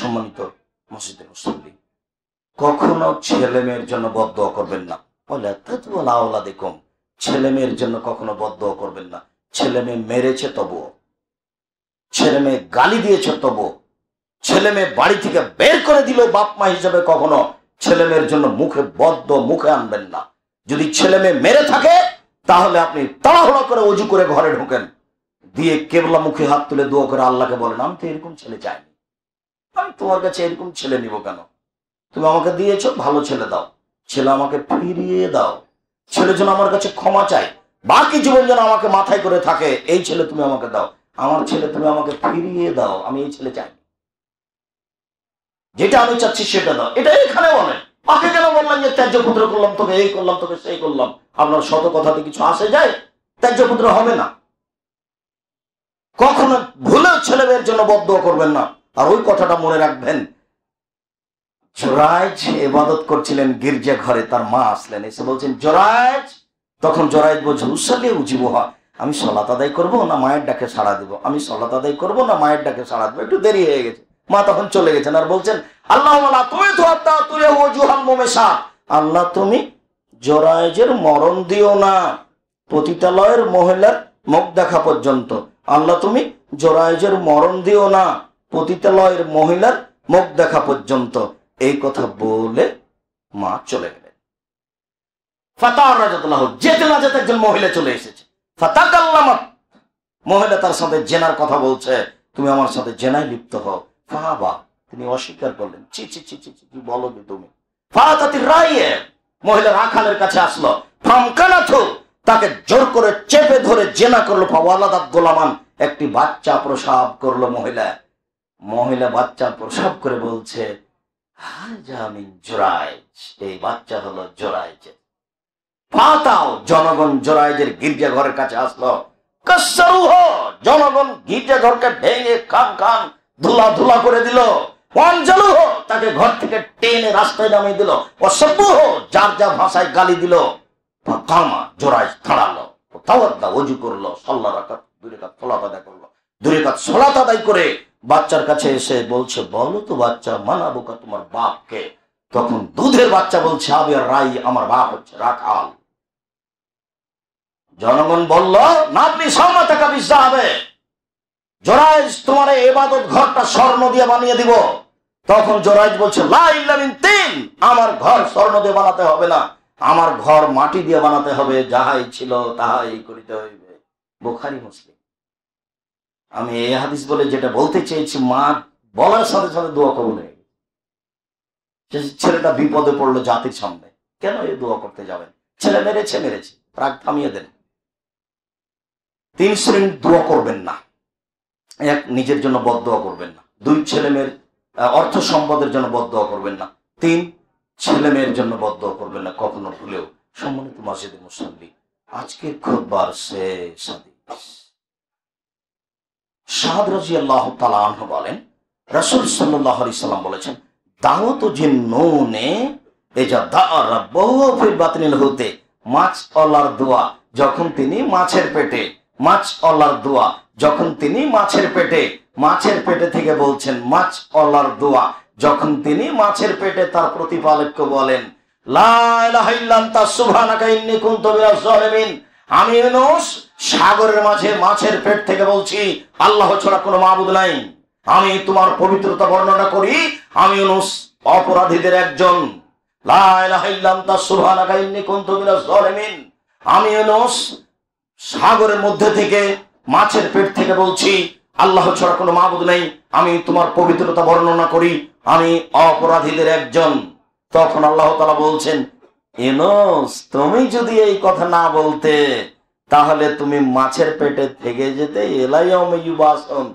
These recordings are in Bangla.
সম্মানিত মসজিদের মুসল্লি, কখনো ছেলে মেয়ের জন্য বদ্ধ করবেন না। বলে আওলা দেখুন ছেলে মেয়ের জন্য কখনো বদ্ধ করবেন না। ছেলে মেয়ে মেরেছে তবুও। ছেলে মেয়ে গালি দিয়েছে তবুও। ছেলে মেয়ে বাড়ি থেকে বের করে দিল বাপ মা হিসেবে কখনো। ছেলে মেয়ের জন্য মুখে বদ্ধ মুখে আনবেন না। যদি ছেলে মেয়ে মেরে থাকে, তাহলে আপনি তাড়াহুড়া করে অজু করে ঘরে ঢোকেন। দিয়ে কেবলা মুখে হাত তুলে দোয়া করে আল্লাহকে বলেন, আমি তো এরকম ছেলে চাইনি। তোমার কাছে এরকম ছেলে নিব কেন? তুমি আমাকে দিয়েছ, ভালো ছেলে দাও। ছেলে আমাকে ফিরিয়ে দাও। ছেলে যেন আমার কাছে ক্ষমা চাই বাকি জীবন যেন আমাকে মাথায় করে থাকে, এই ছেলে তুমি আমাকে দাও। আমার ছেলে তুমি আমাকে ফিরিয়ে দাও, আমি এই ছেলে চাই। যেটা আমি চাচ্ছি সেটা দাও। এটা এখানে বলেন আমাকে কেন বললাম যে ত্যায্য পুত্র করলাম, তোকে এই করলাম, তোকে সেই করলাম। আপনার শত কথাতে কিছু আসে যায়? ত্যায্য পুত্র হবে না। কখনো ভুলেও ছেলে মেয়ের জন্য বদ্ধ করবেন না। আর ওই কথাটা মনে রাখবেন জোরাইজ এবাদত করছিলেন গির্জা ঘরে, তার মা আসলেন, এসে বলছেন জোরাইজ তখন জোরাইজ বলছে উসালে উজিব হয় আমি সলাত আদায় করব না মায়ের ডাকে সাড়া দিব? আমি সলাত আদায় করব না মায়ের ডাকে সাড়া দেবো? একটু দেরি হয়ে গেছে। মা তখন চলে গেছেন আর বলছেন, আল্লাহ তুমি আল্লাহ তুমি জোরাইজের মরণ দিও না, পতিতালয়ের মহিলার মুখ দেখা পর্যন্ত। আল্লাহ তুমি জোরাইজের মরণ দিও না। পতিতালয়ের মহিলার মুখ দেখা পর্যন্ত এই কথা বলে মা চলে গেলেন। যেতে না যেতে একজন মহিলা চলে এসেছে। মহিলা তার সাথে জেনার কথা বলছে তুমি আমার সাথে জেনায় লিপ্ত হও। ফাহাবা তিনি অস্বীকার করলেন ছি ছি ছি ছি, কি বলো কি তুমি? রাইয়ে মহিলা রাখালের কাছে আসলো ফামকানাথু তাকে জোর করে চেপে ধরে জেনা করল ফাওয়ালাদাত গোলামান একটি বাচ্চা প্রসাব করল মহিলা মহিলা বাচ্চা প্রসাব করে বলছে এই বাচ্চা হলো ফাতাও জনগণ জোরাইজের কাছে আসলো। জনগণ ভেঙে ধুলা ধুলা করে দিল। তাকে ঘর থেকে টেনে রাস্তায় নামিয়ে দিল। অসভ্যহ যার যা ভাষায় গালি দিল। কামা জোরাইজ দাঁড়াল। তাওয়াদ্দা অজু করল, সল্লা রেখাত সলাত আদায় করল। দুই রেখাত সলাত আদায় করে বাচ্চার কাছে এসে বলছে, বলো তো বাচ্চা, মানাবো কা তোমার বাপকে? তখন দুধের বাচ্চা বলছে আবে রাই, আমার বাপ হচ্ছে রাখাল। জনগণ বলল না আপনি সময় টাকা বিশ্বা হবে। জোরাইজ, তোমার এবাদত ঘরটা স্বর্ণ দিয়ে বানিয়ে দিব। তখন জোরাইজ বলছে তিন, আমার ঘর স্বর্ণ দিয়ে বানাতে হবে না। আমার ঘর মাটি দিয়ে বানাতে হবে, যাহাই ছিল তাহাই করিতে হইবে। বোখারি, মুসলিম। আমি এই হাদিস বলে যেটা বলতে চেয়েছি, মা বলার সাথে সাথে দোয়া কবুল হয়ে ছেলেটা বিপদে পড়ল জাতির সামনে, কেন এই দোয়া করতে যাবেন ছেলে মেরেছে মেরেছে। রাগ থামিয়ে দেন। তিন শ্রেণির দোয়া করবেন না। এক, নিজের জন্য বদোয়া করবেন না। দুই, ছেলে মেয়ের অর্থ সম্পদের জন্য বদোয়া করবেন না। তিন, ছেলে মেয়ের জন্য বদ বদোয়া করবেন না কখনো ভুলেও। সম্মানিত মসজিদে মুসল্লি আজকে খুববার শেষ হাদিস। সাদ রাজি আল্লাহ তালাহ বলেন, রসুল সাল্লাহ আলি সাল্লাম বলেছেন, দাওয়াত যে নুনে এজা দা রব্বহু ফি বাতনিল হতে মাছ অলার দোয়া, যখন তিনি মাছের পেটে, মাছ অলার দোয়া, যখন তিনি মাছের পেটে মাছের পেটে থেকে বলছেন, মাছ অলার দোয়া যখন তিনি মাছের পেটে তার প্রতিপালককে বলেন, লা ইলাহা ইল্লা আনতা সুবহানাকা ইন্নী কুনতু মিনাজ আমি ইউনুস সাগরের মাঝে মাছের পেট থেকে বলছি, আল্লাহ ছাড়া কোনো মাবুদ নাই। আমি তোমার পবিত্রতা বর্ণনা করি, আমি অপরাধীদের একজন। আমি সাগরের মধ্যে থেকে মাছের পেট থেকে বলছি, আল্লাহ ছাড়া কোনো মাবুদ নেই। আমি তোমার পবিত্রতা বর্ণনা করি, আমি অপরাধীদের একজন। তখন আল্লাহ তালা বলছেন এনোস তুমি যদি এই কথা না বলতে তাহলে তুমি মাছের পেটে থেকে যেতে এলাইবাসন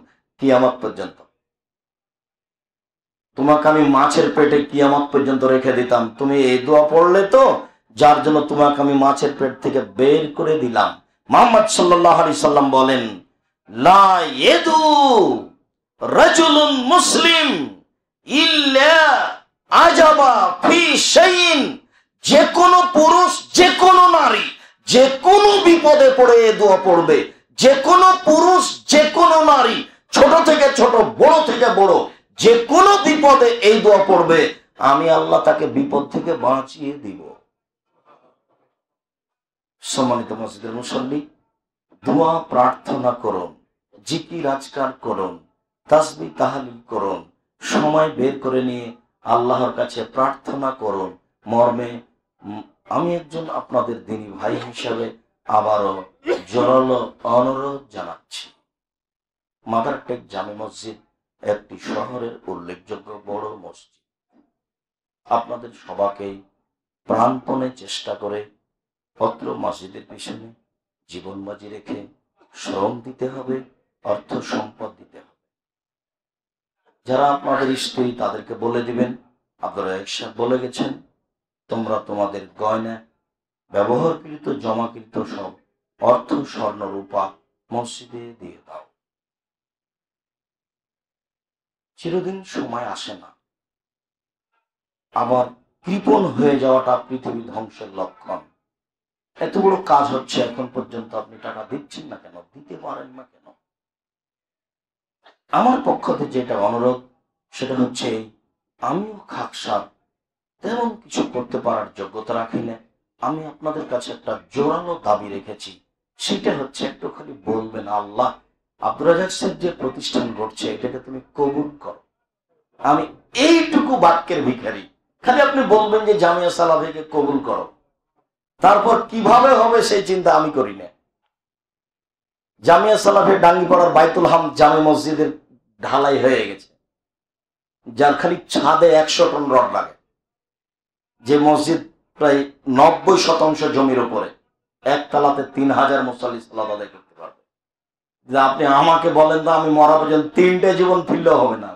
কিয়ামত পর্যন্ত। তোমাকে আমি মাছের পেটে কিয়ামত পর্যন্ত রেখে দিতাম। তুমি এই দোয়া পড়লে তো, যার জন্য তোমাকে আমি মাছের পেট থেকে বের করে দিলাম। মোহাম্মদ সাল্লাহ আলি সাল্লাম বলেন মুসলিম ইল্লা আজাবা ফি যে কোনো পুরুষ যে যে কোনো বিপদে পড়ে এ দোয়া পড়বে। যে কোনো পুরুষ যে কোনো নারী, ছোট থেকে ছোট, বড় থেকে বড় যে কোনো বিপদে এই দোয়া পড়বে। আমি আল্লাহ তাকে বিপদ থেকে বাঁচিয়ে দিব। সম্মানিত মসজিদের মুসল্লি, দোয়া প্রার্থনা করুন, জিকির আজকার করুন তাসবি তাহালিল করুন, সময় বের করে নিয়ে আল্লাহর কাছে প্রার্থনা করুন, মর্মে আমি একজন আপনাদের দিনী ভাই হিসাবে আবারও জোরালো অনুরোধ জানাচ্ছি। মাদার টেক জামে মসজিদ একটি শহরের উল্লেখযোগ্য বড় মসজিদ। আপনাদের সবাকেই প্রাণপণে চেষ্টা করে পত্র মসজিদের পিছনে জীবন বাজি রেখে শ্রম দিতে হবে, অর্থ সম্পদ দিতে হবে। যারা আপনাদের স্ত্রী তাদেরকে বলে দিবেন আপনারা একসাথ বলে গেছেন তোমরা তোমাদের গয়না, ব্যবহারকৃত জমাকৃত সব অর্থ স্বর্ণ রূপা মসজিদে দিয়ে দাও। চিরদিন সময় আসে না। আবার কৃপণ হয়ে যাওয়াটা পৃথিবী ধ্বংসের লক্ষণ। এত বড় কাজ হচ্ছে, এখন পর্যন্ত আপনি টাকা দিচ্ছেন না কেন? দিতে পারেন না কেন? আমার পক্ষ থেকে যেটা অনুরোধ, সেটা হচ্ছে, আমিও খাকসার তেমন কিছু করতে পারার যোগ্যতা রাখি না আমি আপনাদের কাছে একটা জোরালো দাবি রেখেছি। সেটা হচ্ছে একটু খালি বলবেন, আল্লাহ আব্দুল রাজাক সাহেব যে প্রতিষ্ঠান গড়ছে, এটাকে তুমি কবুল করো। আমি এইটুকু বাক্যের ভিখারি। খালি আপনি বলবেন যে জামিয়া সালাফিকে কবুল করো। তারপর কীভাবে হবে সেই চিন্তা আমি করি না। জামিয়া সালাফের ডাঙ্গিপাড়ার বাইতুল হাম জামে মসজিদের ঢালাই হয়ে গেছে। যার খালি ছাদে একশো টন রড লাগে। যে মসজিদ প্রায় নব্বই শতাংশ জমির উপরে, এক তালাতে তিন হাজার মুসল্লি সালাদ আদায় করতে পারবে। আপনি আমাকে বলেন তো আমি মরা পর্যন্ত তিনটে জীবন ফিরলেও হবে না।